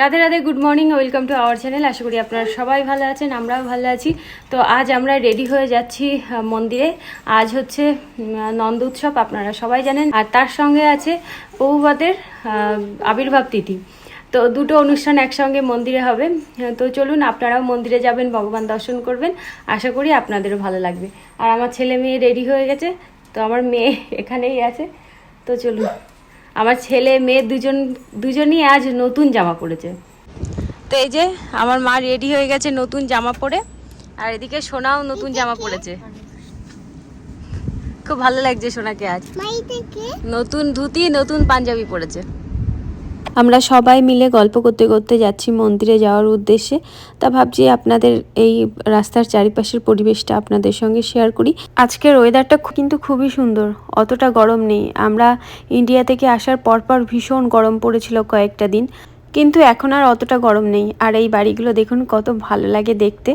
Radhe Radhe good morning welcome to our channel আশা করি আপনারা সবাই ভালো আছেন, আমরাও ভালো আছি। তো আজ আমরা রেডি হয়ে যাচ্ছি মন্দিরে। আজ হচ্ছে নন্দ উৎসব, আপনারা সবাই জানেন। আর তার সঙ্গে আছে বহুবাদের আবির্ভাব তিথি। তো দুটো অনুষ্ঠান একসঙ্গে মন্দিরে হবে। তো চলুন, আপনারাও মন্দিরে যাবেন, ভগবান দর্শন করবেন। আশা করি আপনাদেরও ভালো লাগবে। আর আমার ছেলে মেয়ে রেডি হয়ে গেছে, তো আমার মেয়ে এখানেই আছে। তো চলুন। আমার ছেলে মেয়ে দুজন দুজনই আজ নতুন জামা পরেছে। তো এই যে আমার মা রেডি হয়ে গেছে নতুন জামা পরে আর এদিকে সোনাও নতুন জামা পরেছে। খুব ভালো লাগছে সোনাকে আজ। নতুন ধুতি নতুন পাঞ্জাবি পরেছে। আমরা সবাই মিলে গল্প করতে করতে যাচ্ছি মন্দিরে যাওয়ার উদ্দেশ্যে। তা ভাবছি আপনাদের এই রাস্তার চারিপাশের পরিবেশটা আপনাদের সঙ্গে শেয়ার করি। আজকের ওয়েদারটা কিন্তু খুবই সুন্দর, অতটা গরম নেই। আমরা ইন্ডিয়া থেকে আসার পরপর ভীষণ গরম পড়েছিল কয়েকটা দিন, কিন্তু এখন আর অতটা গরম নেই। আর এই বাড়িগুলো দেখুন, কত ভালো লাগে দেখতে।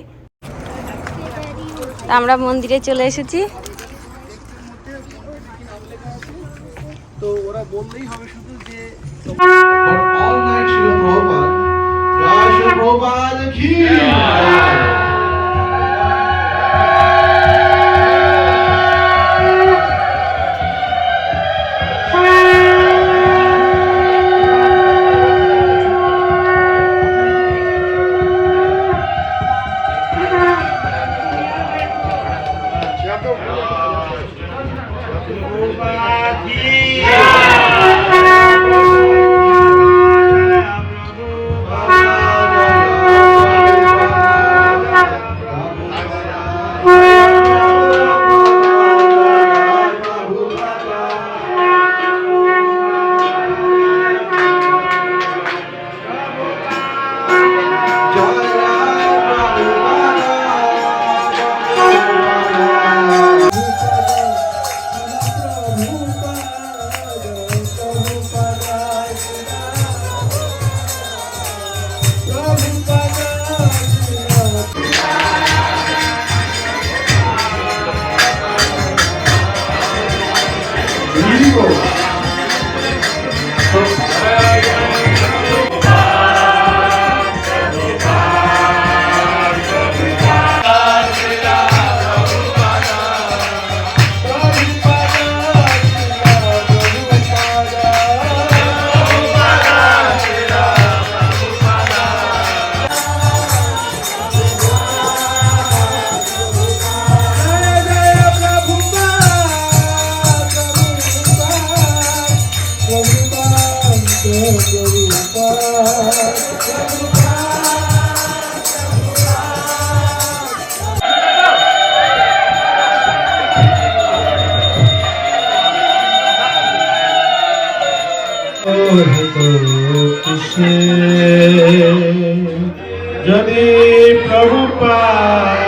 আমরা মন্দিরে চলে এসেছি। তো ওরা বললেই হবে শুধু যদি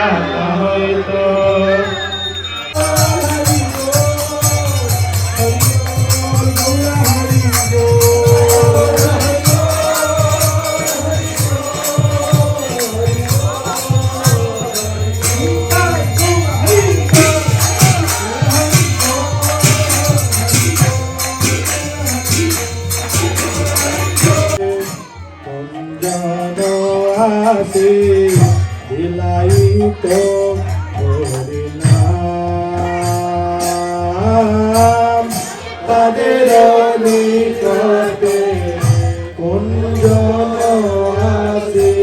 আসে দিলাইত হরিনাম তাদের নিকটে কুঞ্জন আসে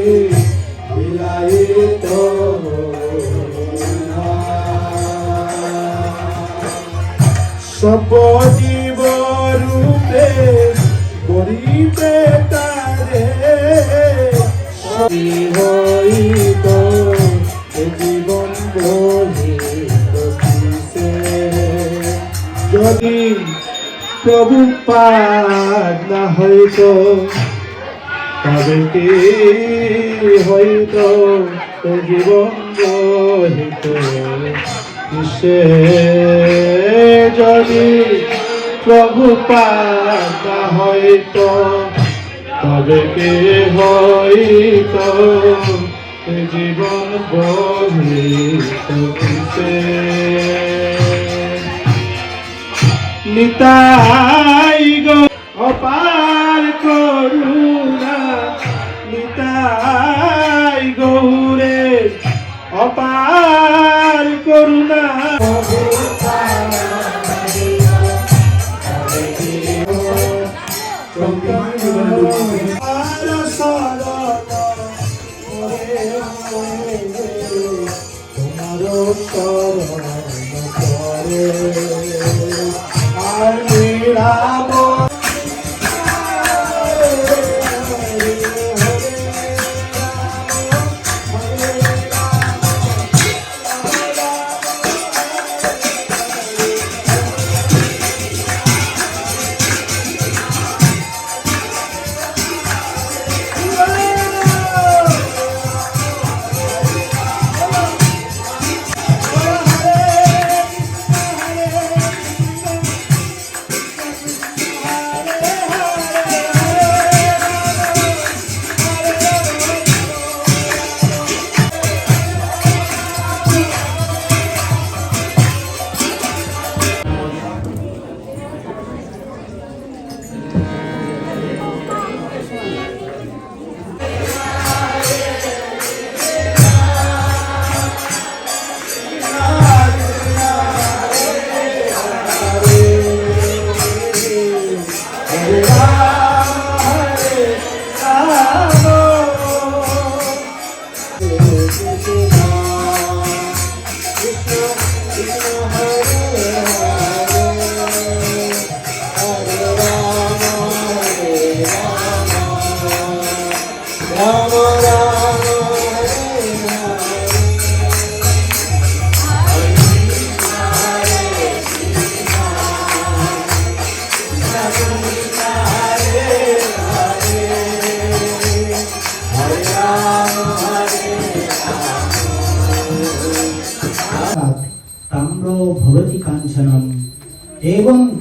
জীব রূপে তারে সবই হইত জীবন। যদি প্রভু পাদ না হইত, তবে কি হইত জীবন বহিত কিসে যদি প্রভু পাতা হইত তবে কে হইত জীবন বহিত কিসে I'm a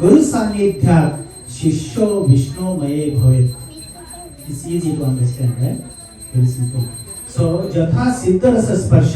गुरु सान्निध्या शिष्यो विष्णुमय भवे दिस इज़ इट अंडरस्टैंड है वेरी सिंपल सो यथा सिद्ध रस स्पर्श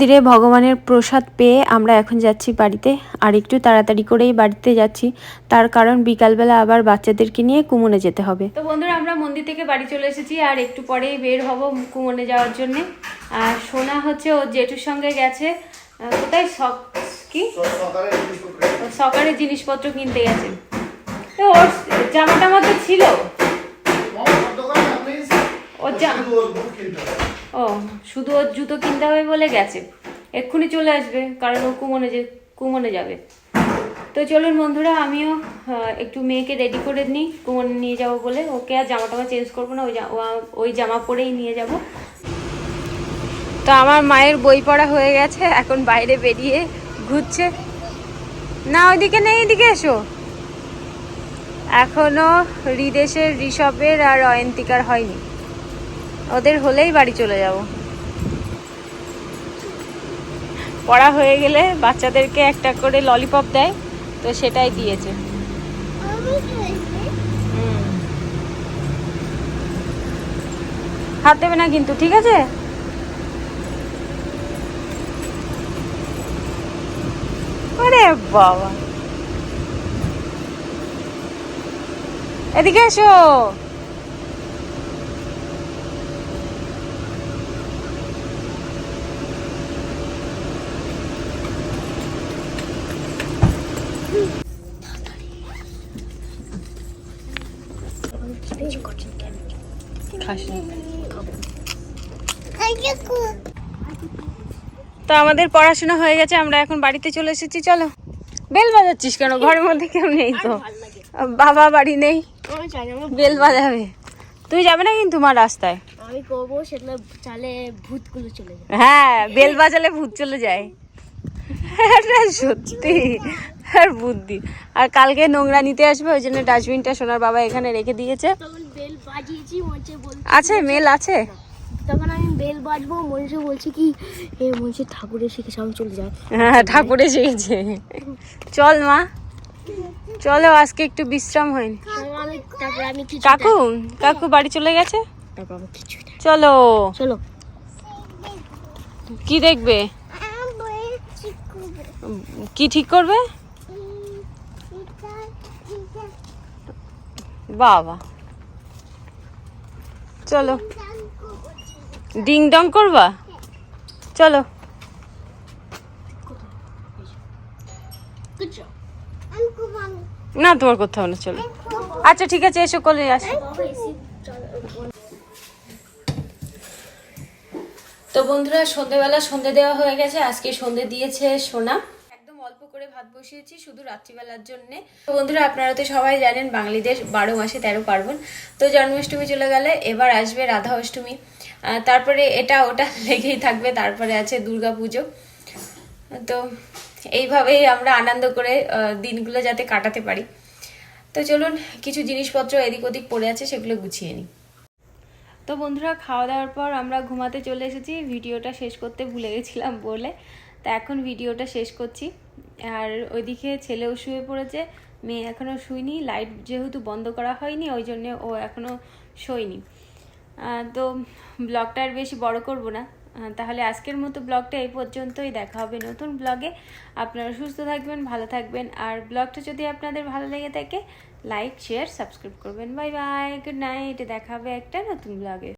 মন্দিরে ভগবানের প্রসাদ পেয়ে আমরা এখন যাচ্ছি বাড়িতে। আর একটু তাড়াতাড়ি করেই বাড়িতে যাচ্ছি। তার কারণ বিকালবেলা আবার বাচ্চাদেরকে নিয়ে কুমনে যেতে হবে। তো বন্ধুরা আমরা মন্দির থেকে বাড়ি চলে এসেছি আর একটু পরেই বের হব কুমনে যাওয়ার জন্য। আর সোনা হচ্ছে ওর জেঠুর সঙ্গে গেছে। কোথায়? সক কি? ও সকালে জিনিসপত্র কিনতে গেছে। তো ওর জামা টামা তো ছিল। ওর জামা ও, শুধু ওর জুতো কিনতে হবে বলে গেছে। এক্ষুনি চলে আসবে, কারণ ও কুমনে যে কুমনে যাবে। তো চলুন বন্ধুরা, আমিও একটু মেয়েকে রেডি করে নিই কুমনে নিয়ে যাব বলে। ওকে আর জামা টামা চেঞ্জ করব না, ওই ওই জামা পরেই নিয়ে যাব। তো আমার মায়ের বই পড়া হয়ে গেছে, এখন বাইরে বেরিয়ে ঘুরছে। না, ওইদিকে নেই, এদিকে এসো। এখনও হৃদেশের ঋষভের আর অয়ন্তিকার হয়নি। ওদের হলেই বাড়ি চলে যাব। পড়া হয়ে গেলে বাচ্চাদেরকে একটা করে ললিপপ দেয় তো সেটাই দিয়েছে। হাত দেবে না কিন্তু ঠিক আছে? আরে বাবা। এদিকে এসো। খাস। তো আমাদের পড়াশোনা হয়ে গেছে আমরা এখন বাড়িতে চলে এসেছি চলো। বেল বাজাচ্ছিস কেন? ঘরের মধ্যে কেউ নেই তো। বাবা বাড়ি নেই। বেল বাজাবে। তুই যাবে না কিন্তু মা রাস্তায়? আমি করব সেগুলো চালে ভূতগুলো চলে যায়। হ্যাঁ বেল বাজালে ভূত চলে যায়। এটা সত্যি। আর বুদ্ধি। আর কালকে নোংরা নিতে আসবে ওই জন্য ডাস্টবিনটা সোনার বাবা এখানে রেখে দিয়েছে। আছে মেল আছে? তখন আমি বেল বাজবো মঞ্চে বলছি কি এ মঞ্চে ঠাকুরের শিখে সামনে চলে যায়? হ্যাঁ ঠাকুর এসে চল মা চলো আজকে একটু বিশ্রাম হয়নি। কাকু কাকু বাড়ি চলে গেছে? চলো। চলো। কি দেখবে? কি ঠিক করবে? বাবা। চলো। ডিং ডং করবা? চলো। না, তোমার কোথাও হবে না, চলো। আচ্ছা ঠিক আছে, এসো কলে আসো। তো বন্ধুরা, সন্ধেবেলা সন্ধে দেওয়া হয়ে গেছে। আজকে সন্ধে দিয়েছে সোনা। করে ভাত বসিয়েছি শুধু রাত্রিবেলার জন্যে। তো বন্ধুরা, আপনারা তো সবাই জানেন বাঙালিদের বারো মাসে তেরো পার্বণ। তো জন্মাষ্টমী চলে গেলে এবার আসবে রাধা অষ্টমী। তারপরে এটা ওটা লেগেই থাকবে, তারপরে আছে দুর্গা পুজো। তো এইভাবেই আমরা আনন্দ করে দিনগুলো যাতে কাটাতে পারি। তো চলুন, কিছু জিনিসপত্র এদিক ওদিক পড়ে আছে, সেগুলো গুছিয়ে নিই। তো বন্ধুরা, খাওয়া দাওয়ার পর আমরা ঘুমাতে চলে এসেছি। ভিডিওটা শেষ করতে ভুলে গেছিলাম বলে। তা এখন ভিডিওটা শেষ করছি। আর ওইদিকে ছেলেও শুয়ে পড়েছে, মেয়ে এখনও শুইনি লাইট যেহেতু বন্ধ করা হয়নি, ওই জন্য ও এখনও শোয়নি। তো ব্লগটা আর বেশি বড় করব না। তাহলে আজকের মতো ব্লগটা এই পর্যন্তই, দেখা হবে নতুন ব্লগে আপনারা সুস্থ থাকবেন, ভালো থাকবেন, আর ব্লগটা যদি আপনাদের ভালো লেগে থাকে লাইক শেয়ার সাবস্ক্রাইব করবেন। বাই বাই গুড নাইট দেখা হবে একটা নতুন ব্লগে